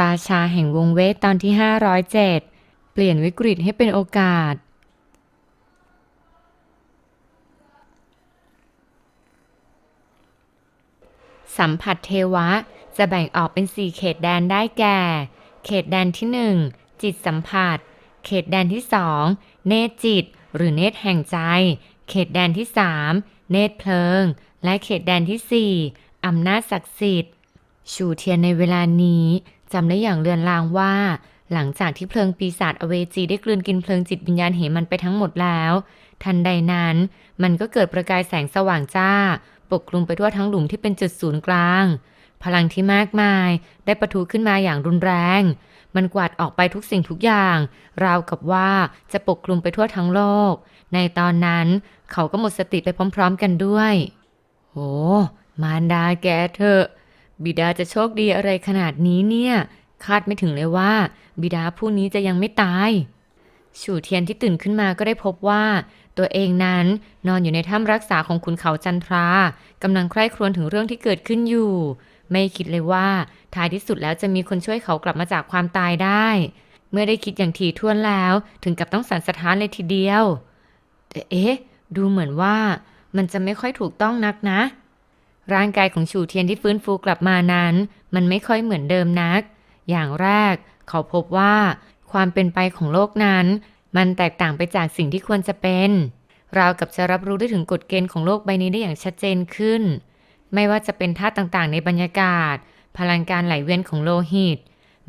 ราชาแห่งวงเวทตอนที่ 507 เปลี่ยนวิกฤตให้เป็นโอกาส สัมผัสเทวะจะแบ่งออกเป็น 4 เขตแดนได้แก่ เขตแดนที่ 1 จิตสัมผัส เขตแดนที่ 2 เนตจิต หรือเนตแห่งใจ เขตแดนที่ 3 เนตเพลิง และเขตแดนที่ 4อำนาจศักดิ์สิทธิ์ ชูเทียนในเวลานี้ จำได้อย่างเลือนลางว่า หลังจากที่เพลิงปีศาจอเวจีได้กลืนกินเพลิงจิตวิญญาณเหมันไปทั้งหมดแล้ว ทันใดนั้น มันก็เกิดประกายแสงสว่างจ้า ปกคลุมไปทั่วทั้งหลุมที่เป็นจุดศูนย์กลาง พลังที่มากมายได้ประทุขึ้นมาอย่างรุนแรง มันกวาดออกไปทุกสิ่งทุกอย่าง ราวกับว่าจะปกคลุมไปทั่วทั้งโลก ในตอนนั้นเขาก็หมดสติไปพร้อม ๆ กันด้วยโอ้มารดาแกเถอะ บิดาจะโชคดีอะไรขนาดนี้เนี่ย คาดไม่ถึงเลยว่า บิดาผู้นี้จะยังไม่ตาย ฉูเทียนที่ตื่นขึ้นมาก็ได้พบว่า ตัวเองนั้นนอนอยู่ในถ้ำรักษาของขุนเขาจันทรากำลังใคร่ครวญถึงเรื่องที่เกิดขึ้นอยู่ ไม่คิดเลยว่าท้ายที่สุดแล้วจะมีคนช่วยเขากลับมาจากความตายได้ เมื่อได้คิดอย่างถี่ถ้วนแล้ว ถึงกับต้องสั่นสะท้านเลยทีเดียวแต่เอ๊ะ ดูเหมือนว่ามันจะไม่ค่อยถูกต้องนักนะ ร่างกายของฉูเทียนที่ฟื้นฟูกลับมานั้น มันไม่ค่อยเหมือนเดิมนัก อย่างแรกเขาพบว่า ความเป็นไปของโลกนั้น มันแตกต่างไปจากสิ่งที่ควรจะเป็นราวกับจะรับรู้ได้ถึงกฎเกณฑ์ของโลกใบนี้ได้อย่างชัดเจนขึ้น ไม่ว่าจะเป็นท่าต่างๆ ในบรรยากาศ พลังการไหลเวียนของโลหิต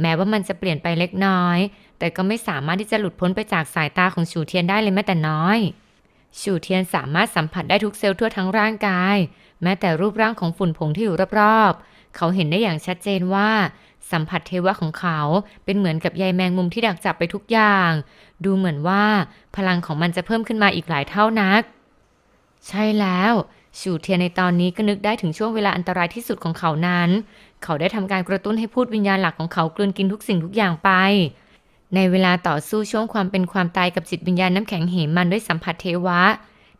แม้ว่ามันจะเปลี่ยนไปเล็กน้อย แต่ก็ไม่สามารถที่จะหลุดพ้นไปจากสายตาของฉูเทียนได้เลยแม้แต่น้อยฉูเทียนสามารถสัมผัสได้ทุกเซลล์ทั่วทั้งร่างกาย แม้แต่รูปร่างของฝุ่นผงที่อยู่รอบๆ เขาเห็นได้อย่างชัดเจนว่า สัมผัสเทวะของเขาเป็นเหมือนกับใยแมงมุมที่ดักจับไปทุกอย่าง ดูเหมือนว่าพลังของมันจะเพิ่มขึ้นมาอีกหลายเท่านัก ใช่แล้วชูเทียนในตอนนี้ก็นึกได้ถึงช่วงเวลาอันตรายที่สุดของเขานั้น เขาได้ทำการกระตุ้นให้พูดวิญญาณหลักของเขากลืนกินทุกสิ่งทุกอย่างไป ในเวลาต่อสู้ช่วงความเป็นความตายกับจิตวิญญาณน้ำแข็งเหมันด้วยสัมผัสเทวะ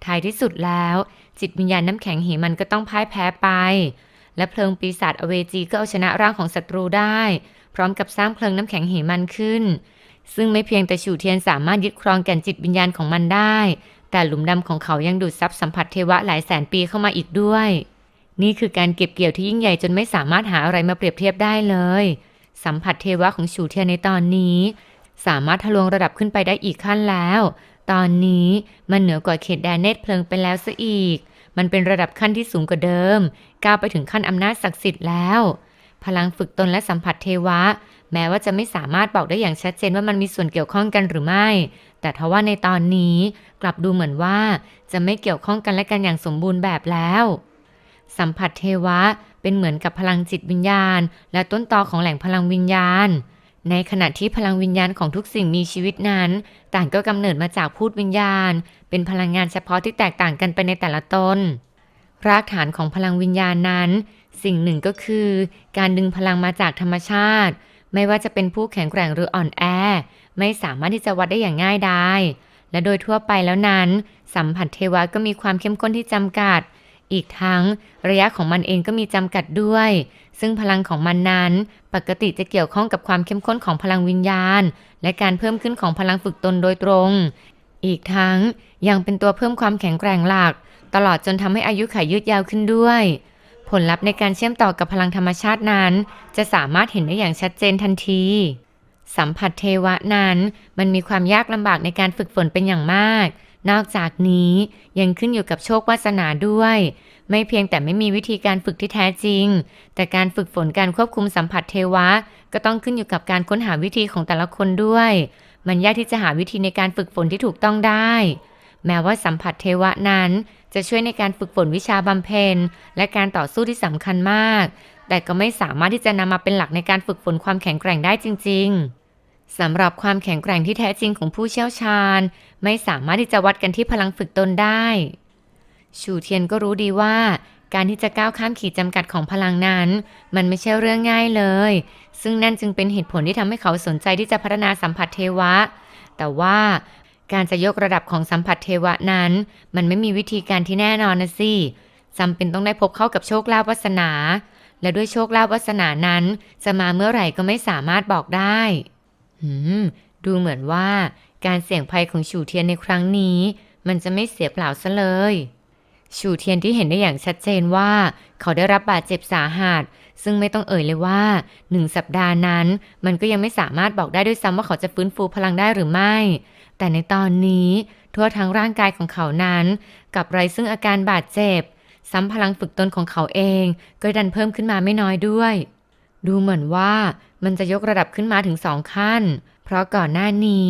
ท้ายที่สุดแล้ว จิตวิญญาณน้ำแข็งเหมันก็ต้องพ่ายแพ้ไป และเพลิงปีศาจอเวจีก็เอาชนะร่างของศัตรูได้ พร้อมกับสร้างเพลิงน้ำแข็งเหมันขึ้น ซึ่งไม่เพียงแต่ฉูเทียนสามารถยึดครองแก่นจิตวิญญาณของมันได้ แต่หลุมดำของเขายังดูดซับสัมผัสเทวะหลายแสนปีเข้ามาอีกด้วย นี่คือการเก็บเกี่ยวที่ยิ่งใหญ่จนไม่สามารถหาอะไรมาเปรียบเทียบได้เลย สัมผัสเทวะของฉูเทียนในตอนนี้ สามารถทะลวงระดับขึ้นไปได้อีกขั้นแล้ว ตอนนี้มันเหนือกว่าเขตแดนเนตเพลิงไปแล้วซะอีก มันเป็นระดับขั้นที่สูงกว่าเดิม ก้าวไปถึงขั้นอำนาจศักดิ์สิทธิ์แล้ว พลังฝึกตนและสัมผัสเทวะ แม้ว่าจะไม่สามารถบอกได้อย่างชัดเจนว่ามันมีส่วนเกี่ยวข้องกันหรือไม่ แต่ทว่าในตอนนี้กลับดูเหมือนว่าจะไม่เกี่ยวข้องกันและกันอย่างสมบูรณ์แบบแล้ว สัมผัสเทวะเป็นเหมือนกับพลังจิตวิญญาณ และต้นตอของแหล่งพลังวิญญาณ ในขณะที่พลังวิญญาณของทุกสิ่งมีชีวิตนั้น ต่างก็กำเนิดมาจากพูดวิญญาณ เป็นพลังงานเฉพาะที่แตกต่างกันไปในแต่ละตนรากฐานของพลังวิญญาณนั้น สิ่งหนึ่งก็คือ การดึงพลังมาจากธรรมชาติ ไม่ว่าจะเป็นผู้แข็งแกร่งหรืออ่อนแอ ไม่สามารถที่จะวัดได้อย่างง่ายดายและโดยทั่วไปแล้วนั้น สัมผัสเทวะก็มีความเข้มข้นที่จำกัด อีกทั้งระยะของมันเองก็มีจำกัดด้วย ซึ่งพลังของมันนั้น ปกติจะเกี่ยวข้องกับความเข้มข้นของพลังวิญญาณ และการเพิ่มขึ้นของพลังฝึกตนโดยตรง อีกทั้งยังเป็นตัวเพิ่มความแข็งแกร่งหลัก ตลอดจนทำให้อายุขัยยืดยาวขึ้นด้วย ผลลัพธ์ในการเชื่อมต่อกับพลังธรรมชาตินั้น จะสามารถเห็นได้อย่างชัดเจนทันที สัมผัสเทวะนั้น มันมีความยากลำบากในการฝึกฝนเป็นอย่างมาก นอกจากนี้ยังขึ้นอยู่กับโชควาสนาด้วย ไม่เพียงแต่ไม่มีวิธีการฝึกที่แท้จริง แต่การฝึกฝนการควบคุมสัมผัสเทวะ ก็ต้องขึ้นอยู่กับการค้นหาวิธีของแต่ละคนด้วย มันยากที่จะหาวิธีในการฝึกฝนที่ถูกต้องได้ แม้ว่าสัมผัสเทวะนั้น จะช่วยในการฝึกฝนวิชาบำเพ็ญและการต่อสู้ที่สำคัญมาก แต่ก็ไม่สามารถที่จะนำมาเป็นหลักในการฝึกฝนความแข็งแกร่งได้จริง ๆ สำหรับความแข็งแกร่งที่แท้จริงของผู้เชี่ยวชาญ ไม่สามารถที่จะวัดกันที่พลังฝึกตนได้ ชูเทียนก็รู้ดีว่า การที่จะก้าวข้ามขีดจำกัดของพลังนั้น มันไม่ใช่เรื่องง่ายเลย ซึ่งนั่นจึงเป็นเหตุผลที่ทำให้เขาสนใจที่จะพัฒนาสัมผัสเทวะ แต่ว่าการจะยกระดับของสัมผัสเทวะนั้น มันไม่มีวิธีการที่แน่นอนนะสิจำเป็นต้องได้พบเข้ากับโชคลาภวาสนา และด้วยโชคลาภวาสนานั้น จะมาเมื่อไหร่ก็ไม่สามารถบอกได้ ดูเหมือนว่าการเสี่ยงภัยของฉูเทียนในครั้งนี้ มันจะไม่เสียเปล่าซะเลยฉูเทียนที่เห็นได้อย่างชัดเจนว่า เขาได้รับบาดเจ็บสาหัส ซึ่งไม่ต้องเอ่ยเลยว่าหนึ่งสัปดาห์นั้น มันก็ยังไม่สามารถบอกได้ด้วยซ้ำว่าเขาจะฟื้นฟูพลังได้หรือไม่ แต่ในตอนนี้ทั่วทั้งร่างกายของเขานั้นกับไรซึ่งอาการบาดเจ็บ ซ้ำพลังฝึกตนของเขาเอง ก็ดันเพิ่มขึ้นมาไม่น้อยด้วย ดูเหมือนว่า มันจะยกระดับขึ้นมาถึงสองขั้น เพราะก่อนหน้านี้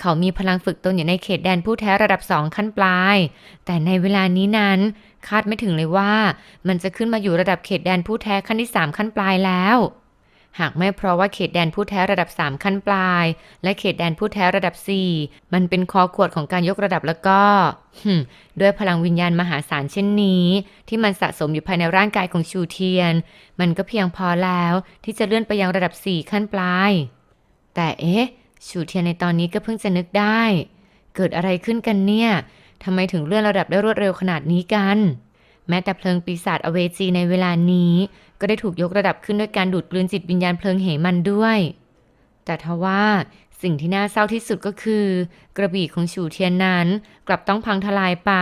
เขามีพลังฝึกตนอยู่ในเขตแดนผู้แท้ระดับสองขั้นปลาย แต่ในเวลานี้นั้น คาดไม่ถึงเลยว่า มันจะขึ้นมาอยู่ระดับเขตแดนผู้แท้ขั้นที่สามขั้นปลายแล้ว หากไม่เพราะว่าเขตแดนผู้แท้ระดับ 3 ขั้นปลาย และเขตแดนผู้แท้ระดับ 4 มันเป็นคอขวดของการยกระดับแล้วก็ด้วยพลังวิญญาณมหาศาลเช่นนี้ ที่มันสะสมอยู่ภายในร่างกายของชูเทียน มันก็เพียงพอแล้วที่จะเลื่อนไปยังระดับ 4 ขั้นปลาย แต่เอ๊ะชูเทียนในตอนนี้ก็เพิ่งจะนึกได้ เกิดอะไรขึ้นกันเนี่ยทำไมถึงเลื่อนระดับได้รวดเร็วขนาดนี้กัน แม้แต่เพลิงปีศาจอเวจีในเวลานี้ ก็ได้ถูกยกระดับขึ้นด้วยการดูดกลืนจิตวิญญาณเพลิงเหมันด้วย แต่ทว่าสิ่งที่น่าเศร้าที่สุดก็คือ กระบี่ของฉูเทียนนั้นกลับต้องพังทลายไป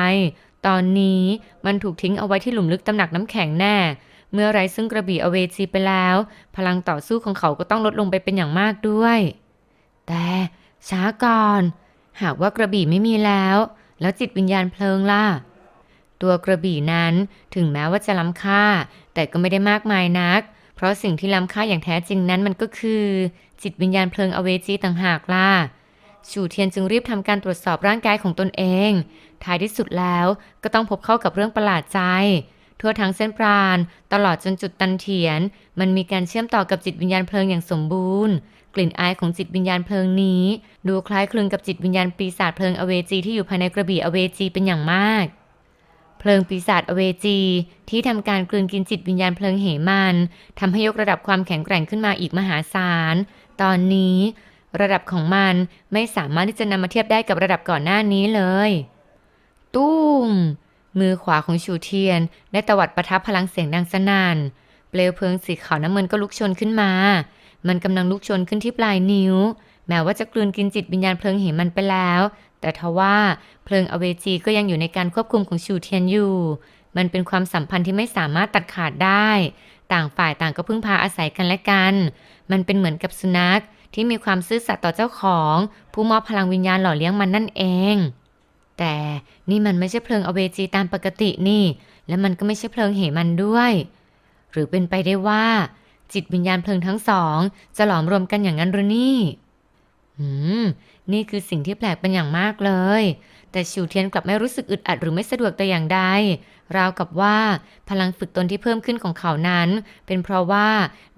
ตอนนี้มันถูกทิ้งเอาไว้ที่หลุมลึกตำหนักน้ำแข็งแน่ เมื่อไรซึ่งกระบี่อเวจีไปแล้ว พลังต่อสู้ของเขาก็ต้องลดลงไปเป็นอย่างมากด้วย แต่ช้าก่อน หากว่ากระบี่ไม่มีแล้ว แล้วจิตวิญญาณเพลิงล่ะ ตัวกระบี่นั้นถึงแม้ว่าจะล้ำค่า แต่ก็ไม่ได้มากมายนัก เพราะสิ่งที่ล้ำค่าอย่างแท้จริงนั้นมันก็คือ จิตวิญญาณเพลิงอเวจีต่างหากล่ะชูเทียนจึงรีบทำการตรวจสอบร่างกายของตนเอง ท้ายที่สุดแล้วก็ต้องพบเข้ากับเรื่องประหลาดใจ ทั่วทั้งเส้นปราณ ตลอดจนจุดตันเถียน มันมีการเชื่อมต่อกับจิตวิญญาณเพลิงอย่างสมบูรณ์ กลิ่นอายของจิตวิญญาณเพลิงนี้ ดูคล้ายคลึงกับจิตวิญญาณปีศาจเพลิงอเวจีที่อยู่ภายในกระบี่อเวจีเป็นอย่างมาก เพลิงปีศาจอเวจี ที่ทำการกลืนกินจิตวิญญาณเพลิงเหมันทำให้ยกระดับความแข็งแกร่งขึ้นมาอีกมหาศาล ตอนนี้ ระดับของมันไม่สามารถที่จะนำมาเทียบได้กับระดับก่อนหน้านี้เลย ตุ้ม มือขวาของชูเทียน ได้ตวัดประทับพลังเสียงดังสนั่นเปลวเพลิงสีขาวน้ำเงินก็ลุกชนขึ้นมา มันกำลังลุกชนขึ้นที่ปลายนิ้ว แม้ว่าจะกลืนกินจิตวิญญาณเพลิงเหมันไปแล้ว แต่ทว่าเพลิงอเวจีก็ยังอยู่ในการควบคุมของชูเทียนอยู่ มันเป็นความสัมพันธ์ที่ไม่สามารถตัดขาดได้ ต่างฝ่ายต่างก็พึ่งพาอาศัยกันและกัน มันเป็นเหมือนกับสุนัขที่มีความซื่อสัตย์ต่อเจ้าของ ผู้มอบพลังวิญญาณหล่อเลี้ยงมันนั่นเอง แต่นี่มันไม่ใช่เพลิงอเวจีตามปกตินี่ และมันก็ไม่ใช่เพลิงเหมันด้วย หรือเป็นไปได้ว่า จิตวิญญาณเพลิงทั้งสอง จะหลอมรวมกันอย่างนั้นหรือนี่ อืม นี่คือสิ่งที่แปลกเป็นอย่างมากเลย แต่ชิวเทียนกลับไม่รู้สึกอึดอัดหรือไม่สะดวกแต่อย่างใด ราวกับว่าพลังฝึกตนที่เพิ่มขึ้นของเขานั้น เป็นเพราะว่า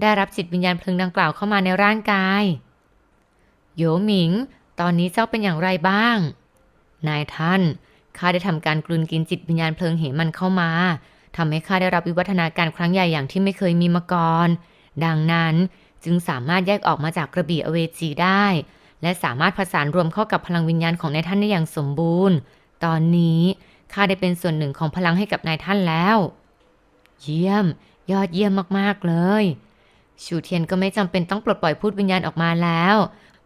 ได้รับจิตวิญญาณเพลิงดังกล่าวเข้ามาในร่างกาย โยหมิง ตอนนี้เจ้าเป็นอย่างไรบ้าง นายท่าน ข้าได้ทำการกลืนกินจิตวิญญาณเพลิงเหมันเข้ามาทำให้ข้าได้รับวิวัฒนาการครั้งใหญ่อย่างที่ไม่เคยมีมาก่อน ดังนั้นจึงสามารถแยกออกมาจากกระบี่อเวจีได้ และสามารถผสานรวมเข้ากับพลังวิญญาณของนายท่านได้อย่างสมบูรณ์ ตอนนี้ข้าได้เป็นส่วนหนึ่งของพลังให้กับนายท่านแล้ว เยี่ยม ยอดเยี่ยมมากๆเลย ชูเทียนก็ไม่จำเป็นต้องปลดปล่อยพูดวิญญาณออกมาแล้ว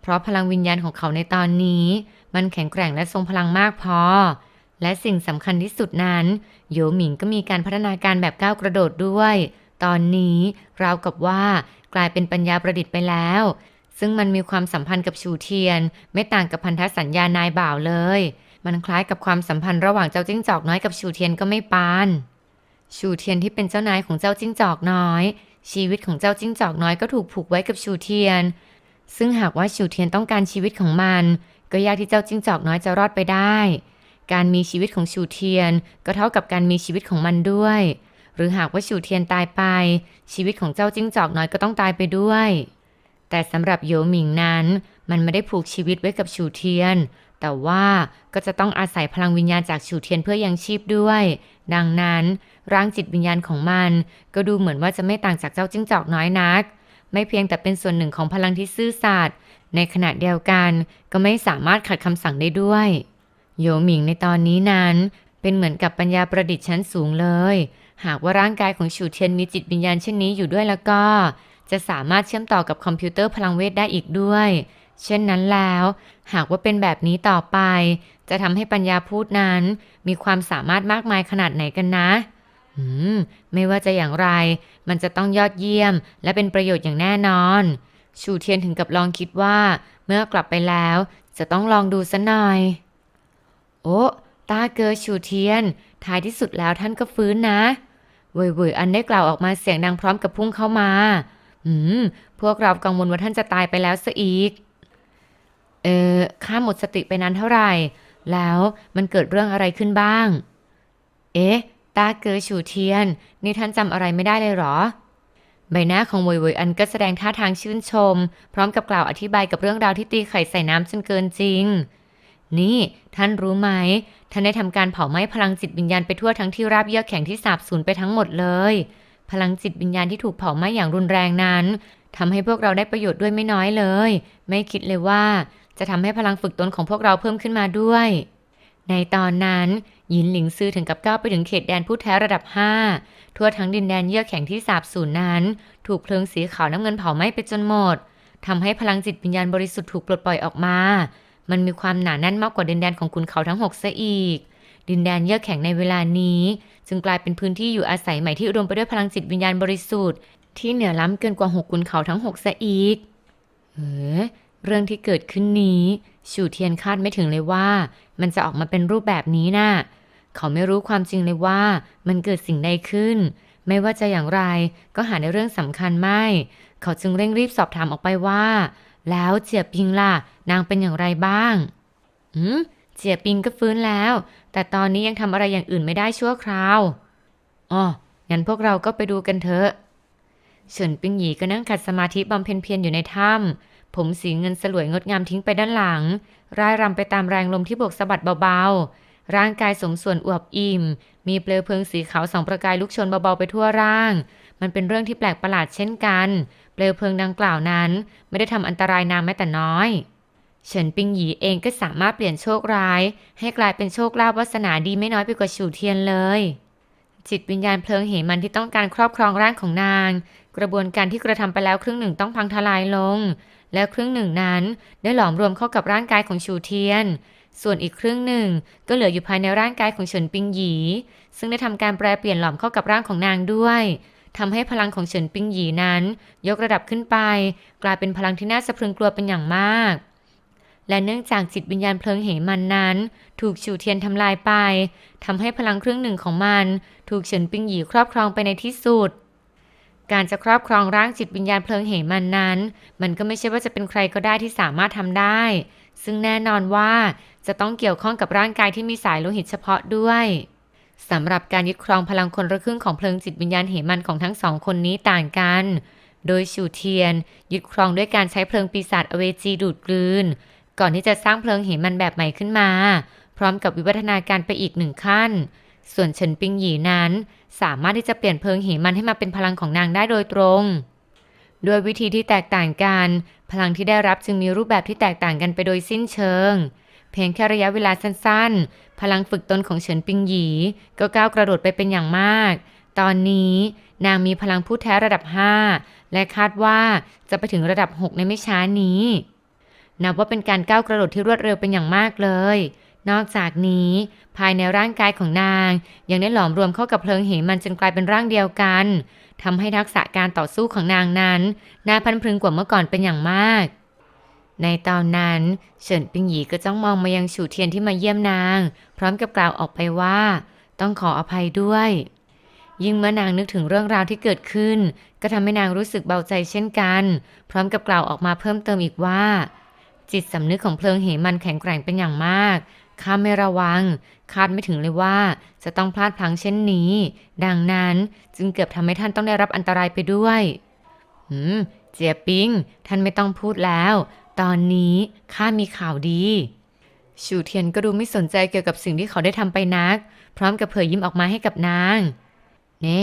เพราะพลังวิญญาณของเขาในตอนนี้ มันแข็งแกร่งและทรงพลังมากพอ และสิ่งสำคัญที่สุดนั้น โยหมิงก็มีการพัฒนาการแบบก้าวกระโดดด้วย ตอนนี้ราวกับว่ากลายเป็นปัญญาประดิษฐ์ไปแล้ว ซึ่งมันมีความสัมพันธ์กับชูเทียน ไม่ต่างกับพันธสัญญานายบ่าวเลย มันคล้ายกับความสัมพันธ์ระหว่างเจ้าจิ้งจอกน้อยกับชูเทียนก็ไม่ปาน ชูเทียนที่เป็นเจ้านายของเจ้าจิ้งจอกน้อย ชีวิตของเจ้าจิ้งจอกน้อยก็ถูกผูกไว้กับชูเทียน ซึ่งหากว่าชูเทียนต้องการชีวิตของมัน ก็ยากที่เจ้าจิ้งจอกน้อยจะรอดไปได้ การมีชีวิตของชูเทียน ก็เท่ากับการมีชีวิตของมันด้วย หรือหากว่าชูเทียนตายไป ชีวิตของเจ้าจิ้งจอกน้อยก็ต้องตายไปด้วย แต่สำหรับโยหมิงนั้น มันไม่ได้ผูกชีวิตไว้กับชูเทียน แต่ว่าก็จะต้องอาศัยพลังวิญญาณจากชูเทียนเพื่อยังชีพด้วย ดังนั้น ร่างจิตวิญญาณของมัน ก็ดูเหมือนว่าจะไม่ต่างจากเจ้าจิ้งจอกน้อยนัก ไม่เพียงแต่เป็นส่วนหนึ่งของพลังที่ซื่อสัตย์ในขณะเดียวกันก็ไม่สามารถขัดคำสั่งได้ด้วย โยหมิงในตอนนี้นั้น เป็นเหมือนกับปัญญาประดิษฐ์ชั้นสูงเลย หากว่าร่างกายของฉูเทียนมีจิตวิญญาณเช่นนี้อยู่ด้วยแล้วก็ จะสามารถเชื่อมต่อกับคอมพิวเตอร์พลังเวทได้อีกด้วย เช่นนั้นแล้ว หากว่าเป็นแบบนี้ต่อไป จะทำให้ปัญญาพูดนั้น มีความสามารถมากมายขนาดไหนกันนะอืมไม่ว่าจะอย่างไร มันจะต้องยอดเยี่ยม และเป็นประโยชน์อย่างแน่นอน ชูเทียนถึงกับลองคิดว่า เมื่อกลับไปแล้ว จะต้องลองดูซะหน่อย โอ้ตาเกอชูเทียน ท้ายที่สุดแล้วท่านก็ฟื้นนะเว่ยเว่ยอันได้กล่าวออกมาเสียงดังพร้อมกับพุ่งเข้ามา อืม พวกเรากังวลว่าท่านจะตายไปแล้วซะอีก เออข้าหมดสติไปนานเท่าไหร่ แล้วมันเกิดเรื่องอะไรขึ้นบ้าง เอ๊ะ ตาเกอฉูเทียน นี่ท่านจำอะไรไม่ได้เลยหรอ ใบหน้าของเวยเวยอันก็แสดงท่าทางชื่นชม พร้อมกับกล่าวอธิบายกับเรื่องราวที่ตีไข่ใส่น้ำจนเกินจริง นี่ท่านรู้ไหม ท่านได้ทำการเผาไหม้พลังจิตวิญญาณไปทั่วทั้งที่ราบเยือกแข็งที่สาบสูญไปทั้งหมดเลย พลังจิตวิญญาณที่ถูกเผาไหม้อย่างรุนแรงนั้นทำให้พวกเราได้ประโยชน์ด้วยไม่น้อยเลย ไม่คิดเลยว่าจะทำให้พลังฝึกตนของพวกเราเพิ่มขึ้นมาด้วย ในตอนนั้น ยินหลิงซือถึงกับก้าวไปถึงเขตแดนผู้แท้ระดับ 5 ทั่วทั้งดินแดนเยือกแข็งที่สาบสูญนั้น ถูกเพลิงสีขาวน้ำเงินเผาไหม้ไปจนหมดทำให้พลังจิตวิญญาณบริสุทธิ์ถูกปลดปล่อยออกมา มันมีความหนาแน่นมากกว่าดินแดนของขุนเขาทั้งหกซะอีก ดินแดนเยือกแข็งในเวลานี้ จึงกลายเป็นพื้นที่อยู่อาศัยใหม่ที่อุดมไปด้วยพลังจิตวิญญาณบริสุทธิ์ที่เหนือล้ำเกินกว่าหกขุนเขาทั้งหกซะอีก เออเรื่องที่เกิดขึ้นนี้ชูเทียนคาดไม่ถึงเลยว่า มันจะออกมาเป็นรูปแบบนี้น่ะเขาไม่รู้ความจริงเลยว่ามันเกิดสิ่งใดขึ้น ไม่ว่าจะอย่างไรก็หาในเรื่องสำคัญไม่ เขาจึงเร่งรีบสอบถามออกไปว่า แล้วเจียปิงล่ะ นางเป็นอย่างไรบ้าง อืม เจียปิงก็ฟื้นแล้ว แต่ตอนนี้ยังทำอะไรอย่างอื่นไม่ได้ชั่วคราวอ๋องั้นพวกเราก็ไปดูกันเถอะเฉินปิงหยีก็นั่งขัดสมาธิบำเพ็ญเพียรอยู่ในถ้ำผมสีเงินสลวยงดงามทิ้งไปด้านหลัง ร่ายรำไปตามแรงลมที่โบกสะบัดเบาๆ ร่างกายสมส่วนอวบอิ่ม มีเปลวเพลิงสีขาวสองประกายลุกโชนเบาๆไปทั่วร่าง มันเป็นเรื่องที่แปลกประหลาดเช่นกัน เปลวเพลิงดังกล่าวนั้น ไม่ได้ทำอันตรายนางแม้แต่น้อย เฉินปิงหยีเองก็สามารถเปลี่ยนโชคร้าย ให้กลายเป็นโชคลาภวาสนาดีไม่น้อยไปกว่าฉูเทียนเลย จิตวิญญาณเพลิงเหมันที่ต้องการครอบครองร่างของนาง กระบวนการที่กระทำไปแล้วครึ่งหนึ่งต้องพังทลายลง และครึ่งหนึ่งนั้นได้หลอมรวมเข้ากับร่างกายของชูเทียน ส่วนอีกครึ่งหนึ่งก็เหลืออยู่ภายในร่างกายของเฉินปิงหยี ซึ่งได้ทำการแปลเปลี่ยนหลอมเข้ากับร่างของนางด้วยทำให้พลังของเฉินปิงหยีนั้น ยกระดับขึ้นไป กลายเป็นพลังที่น่าสะพรึงกลัวเป็นอย่างมาก และเนื่องจากจิตวิญญาณเพลิงเหมันนั้น ถูกฉูเทียนทำลายไปทำให้พลังครึ่งหนึ่งของมัน ถูกเฉินปิงหยีครอบครองไปในที่สุด การจะครอบครองร่างจิตวิญญาณเพลิงเหมันนั้น มันก็ไม่ใช่ว่าจะเป็นใครก็ได้ที่สามารถทำได้ ซึ่งแน่นอนว่าจะต้องเกี่ยวข้องกับร่างกายที่มีสายโลหิตเฉพาะด้วยสำหรับการยึดครองพลังคนละครึ่งของเพลิงจิตวิญญาณเหมันของทั้งสองคนนี้ต่างกัน โดยชูเทียน ยึดครองด้วยการใช้เพลิงปีศาจอเวจีดูดกลืน ก่อนที่จะสร้างเพลิงเหมันแบบใหม่ขึ้นมา พร้อมกับวิวัฒนาการไปอีกหนึ่งขั้น ส่วนเฉินปิงหยีนั้น สามารถที่จะเปลี่ยนเพลิงเหมันให้มาเป็นพลังของนางได้โดยตรงด้วยวิธีที่แตกต่างกัน พลังที่ได้รับจึงมีรูปแบบที่แตกต่างกันไปโดยสิ้นเชิง เพียงแค่ระยะเวลาสั้นๆ พลังฝึกตนของเฉินปิงหยี ก็ก้าวกระโดดไปเป็นอย่างมาก ตอนนี้นางมีพลังผู้แท้ระดับ 5 และคาดว่าจะไปถึงระดับ 6 ในไม่ช้านี้ นับว่าเป็นการก้าวกระโดดที่รวดเร็วเป็นอย่างมากเลย นอกจากนี้ ภายในร่างกายของนาง ยังได้หลอมรวมเข้ากับเพลิงเหมันจนกลายเป็นร่างเดียวกันทำให้ทักษะการต่อสู้ของนางนั้นน่าพันพรึงกว่าเมื่อก่อนเป็นอย่างมาก ในตอนนั้นเฉินปิงหยีก็จ้องมองมายังฉูเทียนที่มาเยี่ยมนาง พร้อมกับกล่าวออกไปว่า ต้องขออภัยด้วยยิ่งเมื่อนางนึกถึงเรื่องราวที่เกิดขึ้น ก็ทำให้นางรู้สึกเบาใจเช่นกัน พร้อมกับกล่าวออกมาเพิ่มเติมอีกว่า จิตสำนึกของเพลิงเหมันแข็งแกร่งเป็นอย่างมาก ข้าไม่ระวัง คาดไม่ถึงเลยว่า จะต้องพลาดพลั้งเช่นนี้ ดังนั้นจึงเกือบทำให้ท่านต้องได้รับอันตรายไปด้วยหืม เจียปิง ท่านไม่ต้องพูดแล้ว ตอนนี้ข้ามีข่าวดี ชูเทียนก็ดูไม่สนใจเกี่ยวกับสิ่งที่เขาได้ทำไปนัก พร้อมกับเผยยิ้มออกมาให้กับนาง เน่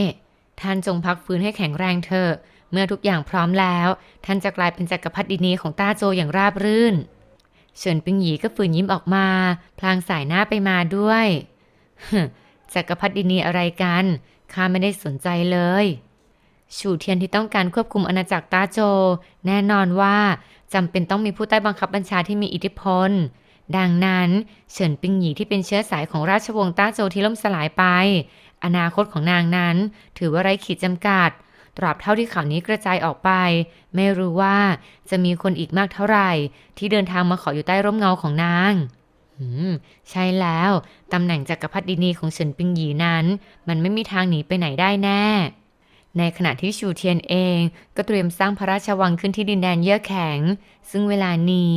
ท่านจงพักฟื้นให้แข็งแรงเถอะ เมื่อทุกอย่างพร้อมแล้ว ท่านจะกลายเป็นจักรพรรดินีของต้าโจอย่างราบรื่น เฉินปิงหยีก็ฝืนยิ้มออกมา พลางสายหน้าไปมาด้วยจักรพรรดินีอะไรกันข้าไม่ได้สนใจเลยชูเทียนที่ต้องการควบคุมอาณาจักรต้าโจ แน่นอนว่าจำเป็นต้องมีผู้ใต้บังคับบัญชาที่มีอิทธิพล ดังนั้นเฉินปิงหยีที่เป็นเชื้อสายของราชวงศ์ต้าโจที่ล่มสลายไป อนาคตของนางนั้น ถือว่าไร้ขีดจำกัด ตราบเท่าที่ข่าวนี้กระจายออกไป ไม่รู้ว่าจะมีคนอีกมากเท่าไหร่ ที่เดินทางมาขออยู่ใต้ร่มเงาของนางใช่แล้ว ตำแหน่งจักรพรรดินีของเฉินปิงหยีนั้น มันไม่มีทางหนีไปไหนได้แน่ ในขณะที่ชูเทียนเองก็เตรียมสร้างพระราชวังขึ้นที่ดินแดนเยือกแข็ง ซึ่งเวลานี้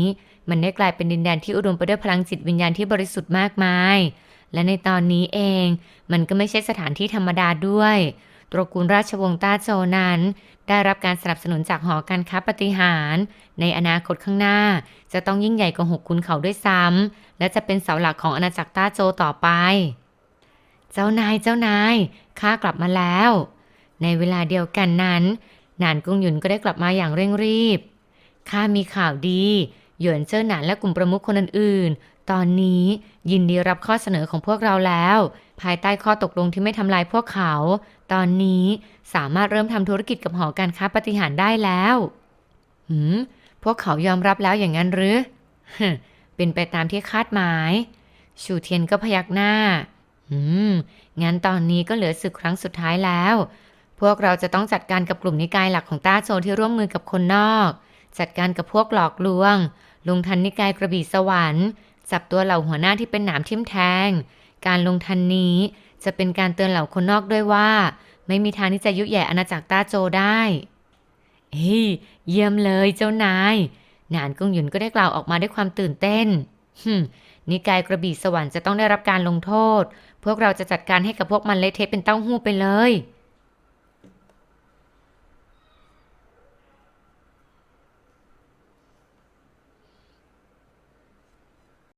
มันได้กลายเป็นดินแดนที่อุดมไปด้วยพลังจิตวิญญาณที่บริสุทธิ์มากมาย และในตอนนี้เองมันก็ไม่ใช่สถานที่ธรรมดาด้วย ตระกูลราชวงศ์ต้าโจนั้น ได้รับการสนับสนุนจากหอการค้าปฏิหาร ในอนาคตข้างหน้า จะต้องยิ่งใหญ่กว่าหกคุณเขาด้วยซ้ำและจะเป็นเสาหลักของอาณาจักรต้าโจต่อไป เจ้านายเจ้านายข้ากลับมาแล้ว ในเวลาเดียวกันนั้นหนานกุงหยุนก็ได้กลับมาอย่างเร่งรีบข้ามีข่าวดีหยวนเจิ้อหนานและกลุ่มประมุขคนอื่นๆ ตอนนี้ยินดีรับข้อเสนอของพวกเราแล้ว ภายใต้ข้อตกลงที่ไม่ทำลายพวกเขา ตอนนี้สามารถเริ่มทำธุรกิจกับหอการค้าปฏิหารได้แล้ว หืม พวกเขายอมรับแล้วอย่างนั้นหรือ เป็นไปตามที่คาดหมาย ชูเทียนก็พยักหน้าอืม งั้นตอนนี้ก็เหลือศึกครั้งสุดท้ายแล้ว พวกเราจะต้องจัดการกับกลุ่มนิกายหลักของต้าโจที่ร่วมมือกับคนนอก จัดการกับพวกหลอกลวงลงทันนิกายกระบี่สวรรค์ จับตัวเหล่าหัวหน้าที่เป็นหนามทิ่มแทง การลงทันนี้จะเป็นการเตือนเหล่าคนนอกด้วยว่า ไม่มีทางที่จะยุแย่อาณาจักรต้าโจได้ เฮ้ยเยี่ยมเลยเจ้านาย นานกงหยุนก็ได้กล่าวออกมาด้วยความตื่นเต้นฮึนิกายกระบี่สวรรค์จะต้องได้รับการลงโทษ พวกเราจะจัดการให้กับพวกมันเละเทะเป็นเต้าหู้ไปเลย